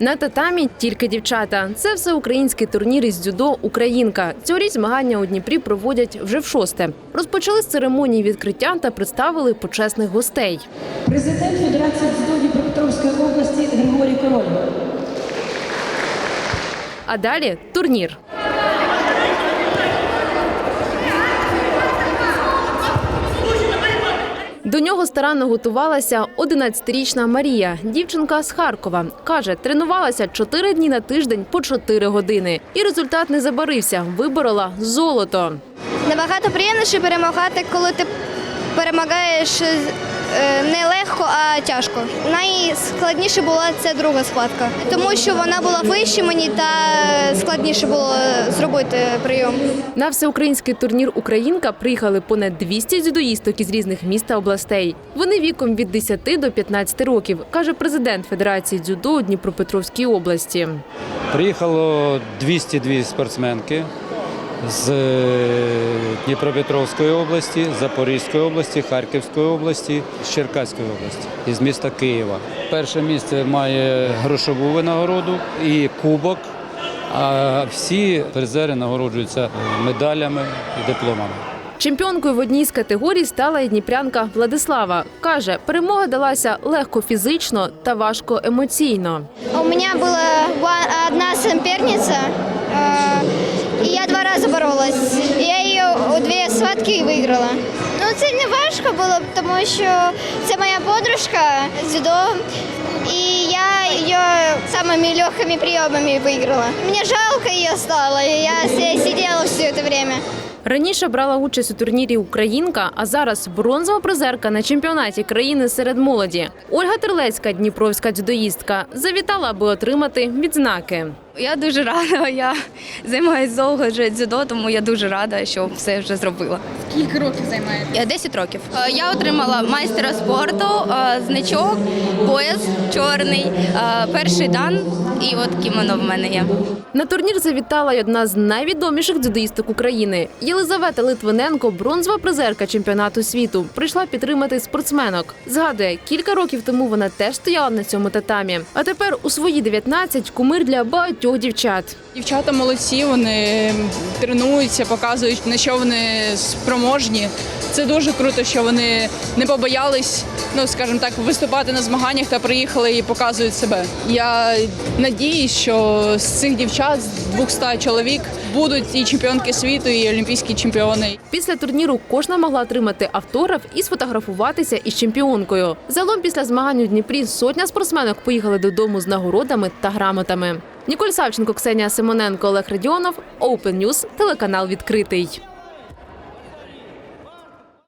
На татамі тільки дівчата. Це всеукраїнський турнір із дзюдо Українка. Цьогоріч змагання у Дніпрі проводять вже в шосте. Розпочали з церемонії відкриття та представили почесних гостей. Президент Федерації дзюдо Дніпропетровської області Григорій Король. А далі турнір. До нього старанно готувалася 11-річна Марія, дівчинка з Харкова. Каже, тренувалася 4 дні на тиждень по 4 години. І результат не забарився. Виборола золото. Набагато приємніше перемагати, коли ти перемагаєш е, не легко, а тяжко. Найскладніше була ця друга складка, тому що вона була вище мені та складніше було зробити прийом. На всеукраїнський турнір Українка приїхали понад 200 дзюдоїсток із різних міст та областей. Вони віком від 10 до 15 років, каже президент Федерації дзюдо у Дніпропетровській області. Приїхало 202 спортсменки з е, Дніпропетровської області, Запорізької області, Харківської області, з Черкаської області і з міста Києва. Перше місце має грошову винагороду і кубок. А всі призери нагороджуються медалями і дипломами. Чемпіонкою в одній з категорій стала і дніпрянка Владислава. Каже, перемога далася легко фізично та важко емоційно. У мене була ва- одна суперниця, е, рази. Я її у дві схватки виграла. Ну це не важко було, тому що це моя подружка з дзюдо, і я її самими легкими прийомами виграла. Мені жалко її стало, я сиділа все це время. Раніше брала участь у турнірі Українка, а зараз бронзова призерка на чемпіонаті країни серед молоді. Ольга Терлецька, дніпровська дзюдоїстка, завітала, аби отримати відзнаки. Я дуже рада. Я займаюся довго вже дзюдо, тому я дуже рада, що все вже зробила. Скільки років займаєте? Я 10 років. Е, Я отримала майстера спорту, е, значок, пояс чорний, е, перший дан, і от кімоно в мене є. На турнір завітала й одна з найвідоміших дзюдоїсток України. Єлизавета Литвиненко, бронзова призерка чемпіонату світу, прийшла підтримати спортсменок. Згадує, кілька років тому вона теж стояла на цьому татамі. А тепер у свої 19 кумир для багатьох дівчат. Дівчата молодці, вони тренуються, показують, на що вони спроможні. Це дуже круто, що вони не побоялись, ну скажімо так, виступати на змаганнях та приїхали і показують себе. Я надіюсь, що з цих дівчат, з 200 чоловік, будуть і чемпіонки світу, і олімпійські чемпіони. Після турніру кожна могла отримати автограф і сфотографуватися із чемпіонкою. Загалом після змагань у Дніпрі сотня спортсменок поїхали додому з нагородами та грамотами. Ніколь Савченко, Ксенія Симоненко, Олег Радіонов, Open News, телеканал відкритий.